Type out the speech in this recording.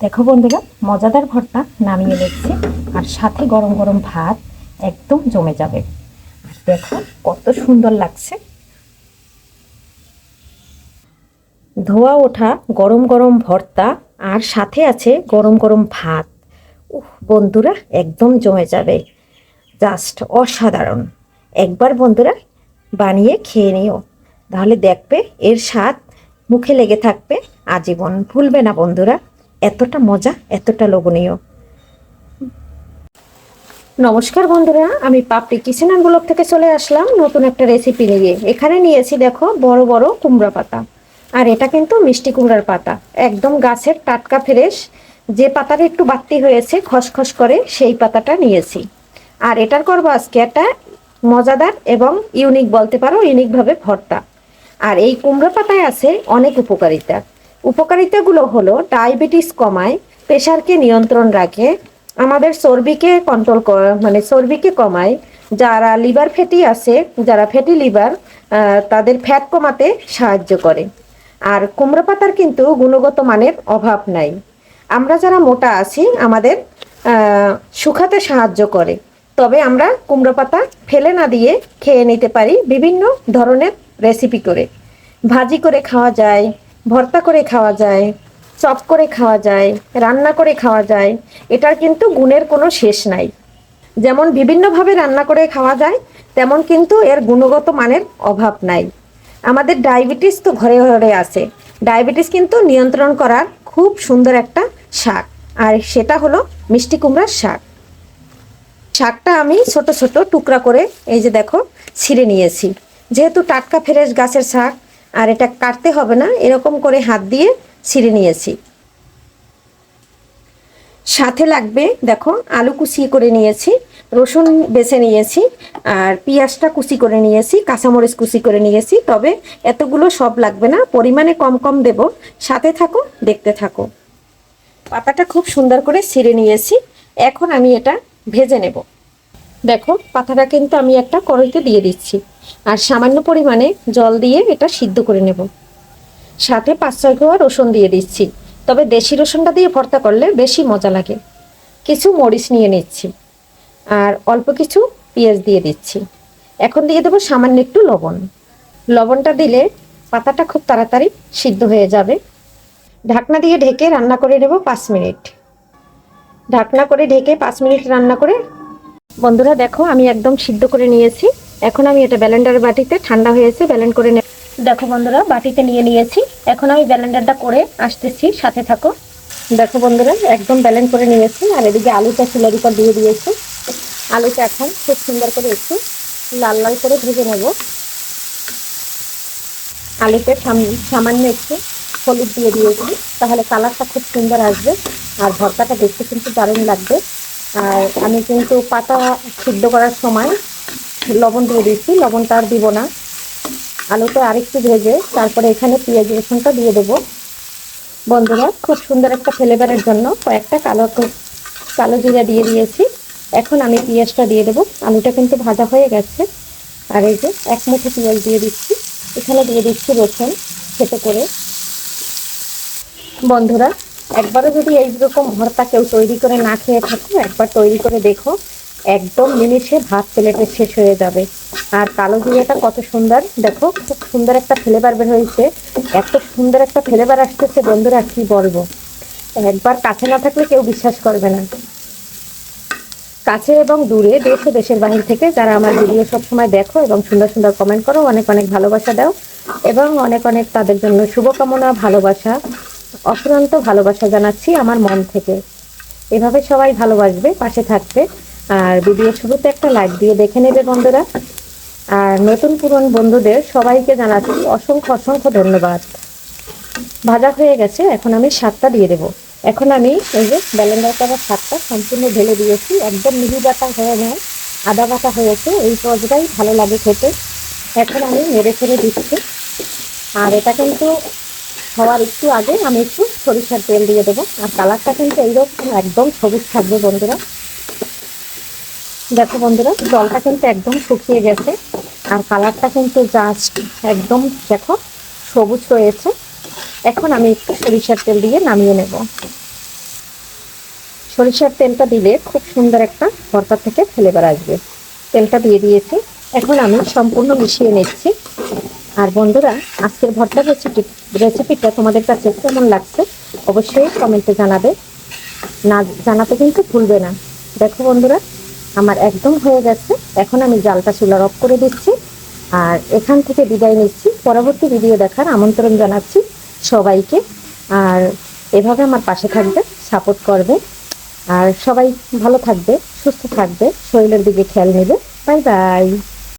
দেখো বন্ধুরা, মজাদার ভর্তা নামিয়ে নিচ্ছি আর সাথে গরম গরম ভাত একদম জমে যাবে। আর দেখো কত সুন্দর লাগছে। ধোয়া ওঠা গরম গরম ভর্তা আর সাথে আছে গরম গরম ভাত। উহ বন্ধুরা, একদম জমে যাবে। জাস্ট অসাধারণ। একবার বন্ধুরা বানিয়ে খেয়ে নিও। তাহলে দেখবে এর স্বাদ মুখে লেগে থাকবে, আজীবন ভুলবে না বন্ধুরা। এতটা মজা, এতটা লোভনীয়। নমস্কার বন্ধুরা, আমি পাপড়ি কিচেন ব্লগ থেকে চলে আসলাম নতুন একটা রেসিপি নিয়ে। এখানে নিয়েছি দেখো বড় বড় কুমড়া পাতা। আর এটা কিন্তু মিষ্টি কুমড়ার পাতা। একদম গাছের টাটকা ফ্রেশ। যে পাতাটা একটু বাড়তি হয়েছে, খসখস করে সেই পাতাটা নিয়েছি। আর এটার করব আজকে একটা মজাদার এবং ইউনিক বলতে পারো ইউনিকভাবে ভর্তা। আর এই কুমড়ো পাতায় আছে অনেক উপকারিতা। উপকারিতাগুলো হলো ডায়াবেটিস কমায়, প্রেশারকে নিয়ন্ত্রণ রাখে, আমাদের চর্বিকে কন্ট্রোল মানে চর্বিকে কমায়, যারা লিভার ফ্যাটি আছে, যারা ফ্যাটি লিভার তাদের ফ্যাট কমাতে সাহায্য করে। আর কুমড়ো পাতার কিন্তু গুণগত মানের অভাব নাই। আমরা যারা মোটা আছি, আমাদের শুকাতে সাহায্য করে। তবে আমরা কুমড়ো পাতা ফেলে না দিয়ে খেয়ে নিতে পারি বিভিন্ন ধরনের রেসিপি করে। ভাজি করে খাওয়া যায় ভর্তা করে খাওয়া যায়, চপ করে খাওয়া যায়, রান্না করে খাওয়া যায়, এটার কিন্তু গুণের কোনো শেষ নাই। যেমন বিভিন্নভাবে রান্না করে খাওয়া যায়, তেমন কিন্তু এর গুণগত মানের অভাব নাই। আমাদের ডায়াবেটিস তো ঘরে ঘরে আছে। ডায়াবেটিস কিন্তু নিয়ন্ত্রণ করার খুব সুন্দর একটা শাক, আর সেটা হলো মিষ্টি কুমড়ার শাক। শাকটা আমি ছোট ছোট টুকরা করে, এই যে দেখো, ছিঁড়ে নিয়েছি। যেহেতু টাটকা ফ্রেশ গাছের শাক আর এটা কাটতে হবে না, এরকম করে হাত দিয়ে ছিঁড়ে নিয়েছি। সাথে লাগবে, দেখো, আলু কুচি করে নিয়েছি, রসুন বেছে নিয়েছি, আর পেঁয়াজটা কুচি করে নিয়েছি, কাঁচামরিচ কুচি করে নিয়েছি। তবে এতগুলো সব লাগবে না, পরিমাণে কম কম দেব। সাথে থাকো, দেখতে থাকো। পাতাটা খুব সুন্দর করে ছিঁড়ে নিয়েছি, এখন আমি এটা ভেজে নেব। দেখো, পাতাটা কিন্তু আমি একটা কড়াইতে দিয়ে দিচ্ছি। আর সামান্য পরিমাণে জল দিয়ে এটা সিদ্ধ করে নেব। সাথে পাঁচ ছয় কোয়া রসুন দিয়ে দিচ্ছি। তবে দেশি রসুনটা দিয়ে ভর্তা করলে বেশি মজা লাগে। কিছু মরিচ নিয়ে নিচ্ছি। আর অল্প কিছু পেঁয়াজ দিয়ে দিচ্ছি। এখন দিয়ে দেবো সামান্য একটু লবণ। লবণটা দিলে পাতাটা খুব তাড়াতাড়ি সিদ্ধ হয়ে যাবে। ঢাকনা দিয়ে ঢেকে রান্না করে নেব পাঁচ মিনিট। ঢাকনা করে ঢেকে পাঁচ মিনিট রান্না করে, বন্ধুরা দেখো আমি একদম সিদ্ধ করে নিয়েছি। এখন আমি এটা ব্যালেন্ডারের বাটিতে ঠান্ডা হয়েছে, ব্যালেন্ড করে নে দেখো বন্ধুরা, বাটিতে নিয়ে নিয়েছি। এখন আমি ব্যালেন্ডারটা করে আসতেছি, সাথে থাকো। দেখো বন্ধুরা, একদম ব্যালেন্ড করে নিয়েছি, আর এদিকে আলুটা চুলার উপর দিয়ে দিয়েছি। আলুটা এখন খুব সুন্দর করে একটু লাল লাল করে ভেজে নেব। আলুতে সাম- সামান্য একটু হলুদ দিয়ে দিয়েছি, তাহলে কালারটা খুব সুন্দর আসবে, আর ভর্তাটা দেখতে কিন্তু দারুণ লাগবে। আর আমি কিন্তু পাতা সিদ্ধ করার সময় লবণ দিয়ে দিচ্ছি, লবণটা আর দিব না। আলুটা আরেকটু ভেজে তারপরে এখানে পেঁয়াজ রসুনটা দিয়ে দেবো। বন্ধুরা, খুব সুন্দর একটা ফ্লেভারের জন্য কয়েকটা কালো কালো জিরা দিয়ে দিয়েছি। এখন আমি পেঁয়াজটা দিয়ে দেবো। আলুটা কিন্তু ভাজা হয়ে গেছে। আর এই যে এক মুঠো পেঁয়াজ দিয়ে দিচ্ছি। এখানে দিয়ে দিচ্ছি রসুন খেতে করে। বন্ধুরা, একবারও যদি এইরকম ভর্তা কেউ তৈরি করে না খেয়ে থাকো, একবার তৈরি করে দেখো। একদম নিমিষে ভাত প্লেটে শেষ হয়ে যাবে। আর কালো জিরাটা কত সুন্দর। দেখো, খুব সুন্দর একটা ফ্লেভার বের হয়েছে। এত সুন্দর একটা ফ্লেভার আসতেছে, বন্ধুরা, কি বলব? একবার কাছে না থাকলে কেউ বিশ্বাস করবে না। কাছে এবং দূরে, দেশ দেশের বাহির থেকে যারা আমার ভিডিও সবসময় দেখো এবং সুন্দর সুন্দর কমেন্ট করো, অনেক অনেক ভালোবাসা দাও এবং অনেক অনেক তাদের জন্য শুভকামনা, ভালোবাসা, অফুরন্ত ভালোবাসা জানাচ্ছি আমার মন থেকে। এভাবে সবাই ভালোবাসবে, পাশে থাকবে। আর ভিডিও শুরুতে একটা লাইক দিয়ে দেখে নেবে বন্ধুরা। আর নতুন পুরন বন্ধুদের সবাইকে জানাচ্ছি অসংখ্য অসংখ্য ধন্যবাদ। ভাজা হয়ে গেছে, এখন আমি শাকটা দিয়ে দেবো। এখন আমি এই যে ব্যালেন্ডার করা শাকটা সম্পূর্ণ ঢেলে দিয়েছি, একদম মিহি বাটা হয়ে নেয়, আদা বাটা হয়েছে, এই পর্যায়ে ভালো লাগে খেতে। এখন আমি নেড়ে ফেড়ে দিচ্ছি। আর এটা কিন্তু হওয়ার একটু আগে আমি একটু সরিষার তেল দিয়ে দেবো। আর কালারটা কিন্তু এইরকম একদম সবুজ থাকবে বন্ধুরা। দেখো বন্ধুরা, জলটা কিন্তু একদম শুকিয়ে গেছে আর কালারটা কিন্তু জাস্ট একদম দেখো সবুজ রয়েছে। এখন আমি একটু সরিষার তেল দিয়ে নামিয়ে নেব। সরিষার তেলটা দিলে খুব সুন্দর একটা ভর্তা থেকে ফ্লেভার আসবে। তেলটা দিয়ে দিয়েছি। এখন আমি সম্পূর্ণ মিশিয়ে নিচ্ছি। আর বন্ধুরা, আজকের ভর্তার রেসিপি রেসিপিটা তোমাদের কাছে কেমন লাগছে অবশ্যই কমেন্টে জানাবে। না জানাতে কিন্তু ভুলবে না। দেখো বন্ধুরা আমার একদম হয়ে গেছে। এখন আমি জালটা চুলার অফ করে দিচ্ছি। আর এখান থেকে বিদায় নিচ্ছি। পরবর্তী ভিডিও দেখার আমন্ত্রণ জানাচ্ছি সবাইকে। আর এভাবে আমার পাশে থাকবে সাপোর্ট করবে। আর সবাই ভালো থাকবে, সুস্থ থাকবে, শরীরের দিকে খেয়াল নেবে। Bye bye